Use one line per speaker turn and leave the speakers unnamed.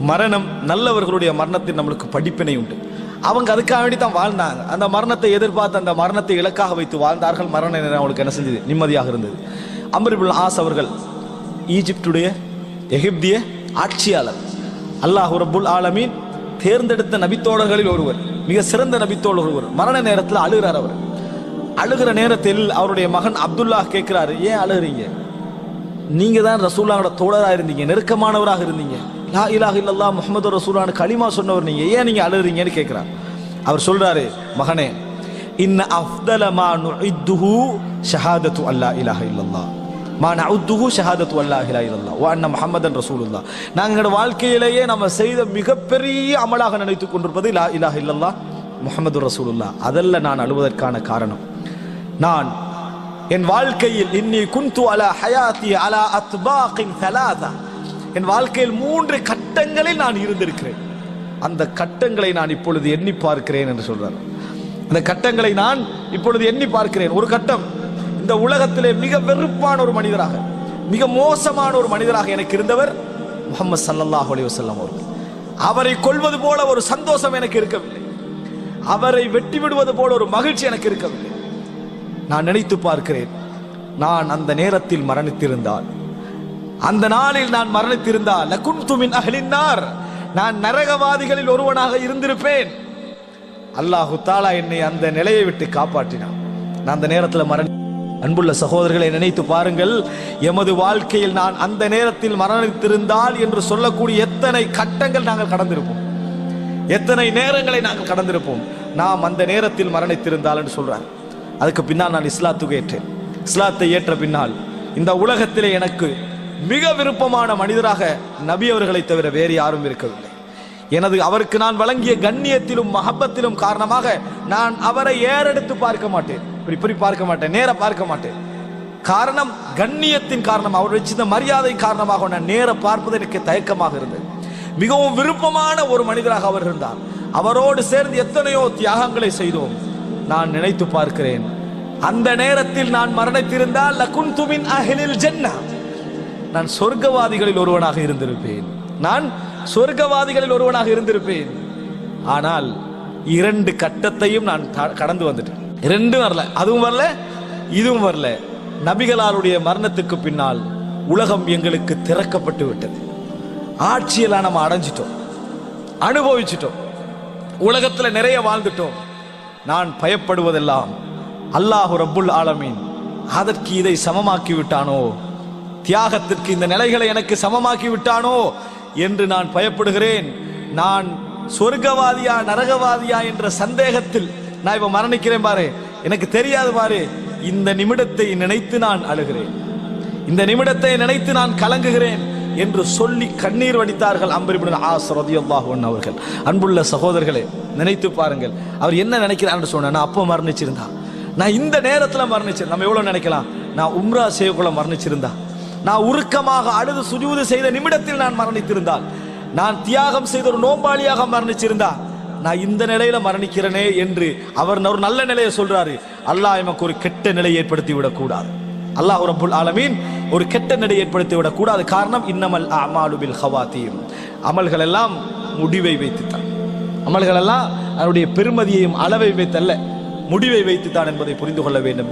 மரணம் நல்லவர்களுடைய மரணத்தில் நம்மளுக்கு படிப்பினை உண்டு. அவங்க அதுக்காக வேண்டி தான் வாழ்ந்தாங்க. அந்த மரணத்தை எதிர்பார்த்து அந்த மரணத்தை இலக்காக வைத்து வாழ்ந்தார்கள். மரண நேரம் அவங்களுக்கு என்ன செஞ்சது? நிம்மதியாக இருந்தது. அம்பரிபுல் ஆஸ் அவர்கள் ஈஜிப்டுடைய எகிப்திய ஆட்சியாளர். அல்லாஹ் ரபுல் ஆலமீன் தேர்ந்தெடுத்த நபித்தோழர்களில் ஒருவர். மிக சிறந்த நபித்தோழர் ஒருவர். மரண நேரத்தில் அழுகிறார் அவர். அழுகிற நேரத்தில் அவருடைய மகன் அப்துல்லா கேட்கிறாரு ஏன் அழுகிறீங்க? நீங்க தான் ரசூல்லாவோட தோழராக இருந்தீங்க. நெருக்கமானவராக இருந்தீங்க. லா இலாஹ இல்லல்லா முஹம்மது ரசூலான்னு களிமா சொன்னவர் நீங்க. ஏன் நீங்க அழுகிறீங்கன்னு கேட்கிறார் அவர் சொல்றாரு மகனே இன்ன அஃதல நுஇத்துஹு ஷஹாதத்து அல்லா இலாஹ இல்லல்லா மா நஉத்துஹு ஷஹாதத்து அல்லா இலாஹ இல்லல்லா வா அன்ன முஹம்மதன் ரசூலுல்லா நாங்க எங்களோட வாழ்க்கையிலேயே நம்ம செய்த மிகப்பெரிய அமலாக நினைத்துக் கொண்டிருப்பது லா இலாஹ இல்லல்லா முகமது ரசூலுல்லா அதல்ல நான் அழுவதற்கான காரணம். நான் என் வாழ்க்கையில் இன்னி குந்து அலா ஹயாத்தி அலா அத்பாகின் தலாதா என் வாழ்க்கையில் மூன்று கட்டங்களில் நான் இருந்திருக்கிறேன். அந்த கட்டங்களை நான் இப்பொழுது எண்ணி பார்க்கிறேன் என்று சொல்றார். அந்த கட்டங்களை நான் இப்பொழுது எண்ணி பார்க்கிறேன். ஒரு கட்டம். இந்த உலகத்திலே மிக வெறுப்பான ஒரு மனிதராக மிக மோசமான ஒரு மனிதராக எனக்கு இருந்தவர் முகமது சல்லல்லாஹு அலி வசல்லம் அவர்கள். அவரை கொள்வது போல ஒரு சந்தோஷம் எனக்கு இருக்கவில்லை. அவரை வெட்டி விடுவது போல ஒரு மகிழ்ச்சி எனக்கு இருக்கவில்லை. நான் நினைத்து பார்க்கிறேன் நான் அந்த நேரத்தில் மரணித்திருந்தால் அந்த நாளில் நான் மரணித்திருந்தால் லகுன்து மின் அஹ்லின்னார் நான் நரகவாதிகளில் ஒருவனாக இருந்திருப்பேன். அல்லாஹு தாலா என்னை அந்த நிலையை விட்டு காப்பாற்றினான். நான் அந்த நேரத்தில் மரணி அன்புள்ள சகோதரர்களை நினைத்து பாருங்கள். எமது வாழ்க்கையில் நான் அந்த நேரத்தில் மரணித்திருந்தால் என்று சொல்லக்கூடிய எத்தனை கட்டங்கள் நாங்கள் கடந்திருப்போம். எத்தனை நேரங்களை நாங்கள் கடந்திருப்போம். நாம் அந்த நேரத்தில் மரணித்திருந்தால் என்று சொல்றார். அதுக்கு பின்னால் நான் இஸ்லாத்துக்கு ஏற்றேன். இஸ்லாத்தை ஏற்ற பின்னால் இந்த உலகத்திலே எனக்கு மிக விருப்பமான மனிதராக நபி அவர்களை தவிர வேறு யாரும் இருக்கவில்லை. எனது அவருக்கு நான் வழங்கிய கண்ணியத்திலும் மகப்பத்திலும் காரணமாக நான் அவரை ஏறெடுத்து பார்க்க மாட்டேன். இப்படி இப்படி பார்க்க மாட்டேன் நேர பார்க்க மாட்டேன். காரணம் கண்ணியத்தின் காரணம் அவர் வச்சிருந்த மரியாதை காரணமாக நான் நேர பார்ப்பது எனக்கு தயக்கமாக இருந்தது. மிகவும் விருப்பமான ஒரு மனிதராக அவர் இருந்தார். அவரோடு சேர்ந்து எத்தனையோ தியாகங்களை செய்தோம். நான் நினைத்து பார்க்கிறேன் அந்த நேரத்தில் நான் மரணித்திருந்தால் லகுன் துமின் அஹ்லில் ஜென்னா. நான் சொர்க்கவாதிகளில் ஒருவனாக இருந்திருப்பேன். நான் சொர்க்கவாதிகளில் ஒருவனாக இருந்திருப்பேன். ஆனால் இரண்டு கட்டத்தையும் நான் கடந்து வந்துட்டேன். இரண்டும் வரல. அதுவும் வரல இதுவும் வரல. நபிகளாருடைய மரணத்துக்கு பின்னால் உலகம் எங்களுக்கு திறக்கப்பட்டு விட்டது. ஆட்சியெல்லாம் நம்ம அடைஞ்சிட்டோம். அனுபவிச்சிட்டோம். உலகத்தில் நிறைய வாழ்ந்துட்டோம். நான் பயப்படுவதெல்லாம் அல்லாஹு ரப்புல் ஆலமீன் அதற்கு இதை சமமாக்கி விட்டானோ? தியாகத்திற்கு இந்த நிலைகளை எனக்கு சமமாக்கி விட்டானோ என்று நான் பயப்படுகிறேன். நான் சொர்க்கவாதியா நரகவாதியா என்ற சந்தேகத்தில் நான் இப்போ மரணிக்கிறேன் பாரு. எனக்கு தெரியாது பாரு. இந்த நிமிடத்தை நினைத்து நான் அழுகிறேன். இந்த நிமிடத்தை நினைத்து நான் கலங்குகிறேன் என்று சொல்லி கண்ணீர் வடித்தார்கள் அம்பரிபுடன் ஆஸ் அவர்கள். அன்புள்ள சகோதரர்களே நினைத்து பாருங்கள். அவர் என்ன நினைக்கிறான்னு சொன்ன நான் அப்போ மரணிச்சிருந்தா. நான் இந்த நேரத்தில் மரணிச்சேன். நம்ம எவ்வளோ நினைக்கலாம்? நான் உம்ரா செய்யக்குள்ள மரணிச்சிருந்தா. நான் உருக்கமாக அழுது சுஜூது செய்த நிமிடத்தில் நான் மரணித்திருந்தால். நான் தியாகம் செய்த ஒரு நோம்பாளியாக மரணிச்சிருந்தா நான் இந்த நிலையில மரணிக்கிறேனே என்று அவர் ஒரு நல்ல நிலையை சொல்றாரு. அல்லாஹ் எமக்கு ஒரு கெட்ட நிலை ஏற்படுத்தி விடக்கூடாது. அல்லாஹ் ரப்புல் ஆலமீன் ஒரு கெட்ட நிலை ஏற்படுத்தி விடக்கூடாது. காரணம் இன்னமல் அமாலுபில் ஹவாத்தியும் அமல்கள் எல்லாம் முடிவை வைத்துத்தான். அமல்கள் எல்லாம் அதனுடைய பெருமதியையும் அளவை வைத்தல்ல முடிவை வைத்துத்தான் என்பதை புரிந்து கொள்ள வேண்டும்.